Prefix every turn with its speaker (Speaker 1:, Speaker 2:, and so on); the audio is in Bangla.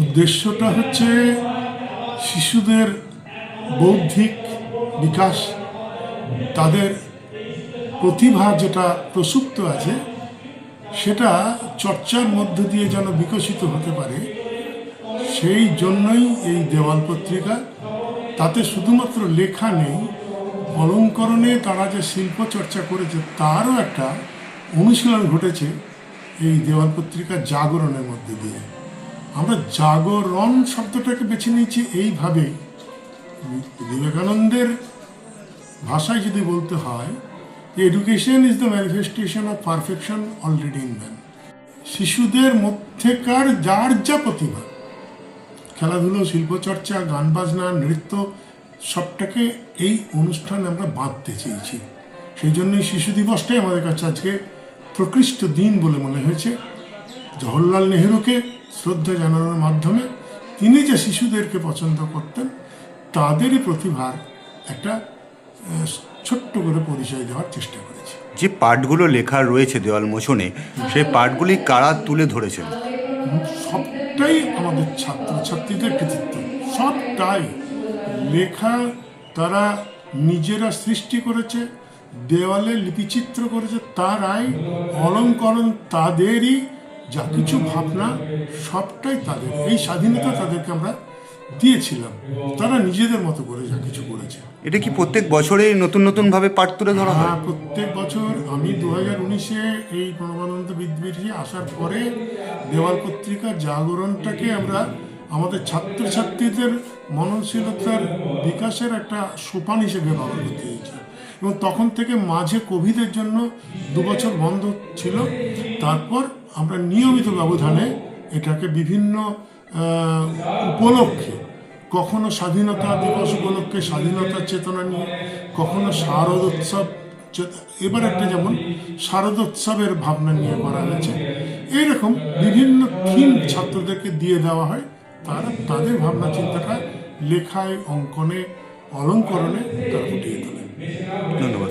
Speaker 1: উদ্দেশ্যটা হচ্ছে শিশুদের বৌদ্ধিক বিকাশ। তাদের প্রতিভা যেটা প্রসুপ্ত আছে, সেটা চর্চার মধ্য দিয়ে যেন বিকশিত হতে পারে, সেই জন্যই এই দেওয়াল পত্রিকা। তাতে শুধুমাত্র লেখা নেই, অলঙ্করণে তারা যে শিল্প চর্চা করেছে, তারও একটা অনুশীলন ঘটেছে এই দেওয়াল পত্রিকার জাগরণের মধ্যে দিয়ে। আমরা জাগরণ শব্দটাকে বেছে নিয়েছি এইভাবেই বিবেকানন্দের ভাষায় যদি বলতে হয় যে education is the manifestation of perfection already in man শিশুদের মধ্যেকার যার যা প্রতিভা, খেলাধুলো, শিল্পচর্চা, গান বাজনা, নৃত্য, সবটাকে এই অনুষ্ঠানে আমরা বাঁধতে চেয়েছি। সেই জন্যই শিশু দিবসটাই আমাদের কাছে আজকে প্রকৃষ্ট দিন বলে মনে হয়েছে। জওহরলাল নেহেরুকে শ্রদ্ধা জানানোর মাধ্যমে তিনি যে শিশুদেরকে পছন্দ করতেন তাদেরই প্রতিভার একটা ছোট্ট করে পরিচয় দেওয়ার চেষ্টা করেছি।
Speaker 2: যে পাঠগুলো লেখা রয়েছে দেওয়াল মোচনে সেই পাঠগুলি কারা তুলে ধরেছেন?
Speaker 1: সবটাই আমাদের ছাত্রছাত্রীদের কৃতিত্ব। সবটাই লেখা তারা নিজেরা সৃষ্টি করেছে দেওয়ালে লিপিচিত্র করেছে তারাই অলঙ্করণ তাদেরই যা কিছু ভাবনা সবটাই তাদের এই স্বাধীনতা তাদেরকে আমরা দিয়েছিলাম। তারা নিজেদের মতো করে যা কিছু করেছে।
Speaker 2: এটা কি প্রত্যেক বছরেই নতুন নতুন ভাবে পাঠ তুলে ধরা হয়?
Speaker 1: হ্যাঁ প্রত্যেক বছর আমি দু হাজার উনিশে এই প্রণবানন্দ বিদ্যাপীঠে আসার পরে দেওয়াল পত্রিকার জাগরণটাকে আমরা আমাদের ছাত্রছাত্রীদের মননশীলতার বিকাশের একটা সোপান হিসেবে ব্যবহার করতে হয়েছে এবং তখন থেকে মাঝে কোভিডের জন্য দু বছর বন্ধ ছিল। তারপর আমরা নিয়মিত ব্যবধানে এটাকে বিভিন্ন উপলক্ষে, কখনো স্বাধীনতা দিবস উপলক্ষে স্বাধীনতার চেতনা নিয়ে, কখনো শারদোৎসব এবার একটা যেমন শারদোৎসবের ভাবনা নিয়ে করা হয়েছে। এইরকম বিভিন্ন থিম ছাত্রদেরকে দিয়ে দেওয়া হয়। তারা, তাদের ভাবনা চিন্তাটা লেখায়, অঙ্কনে, অলঙ্করণে তারা ফুটিয়ে তোলে।
Speaker 2: ধন্যবাদ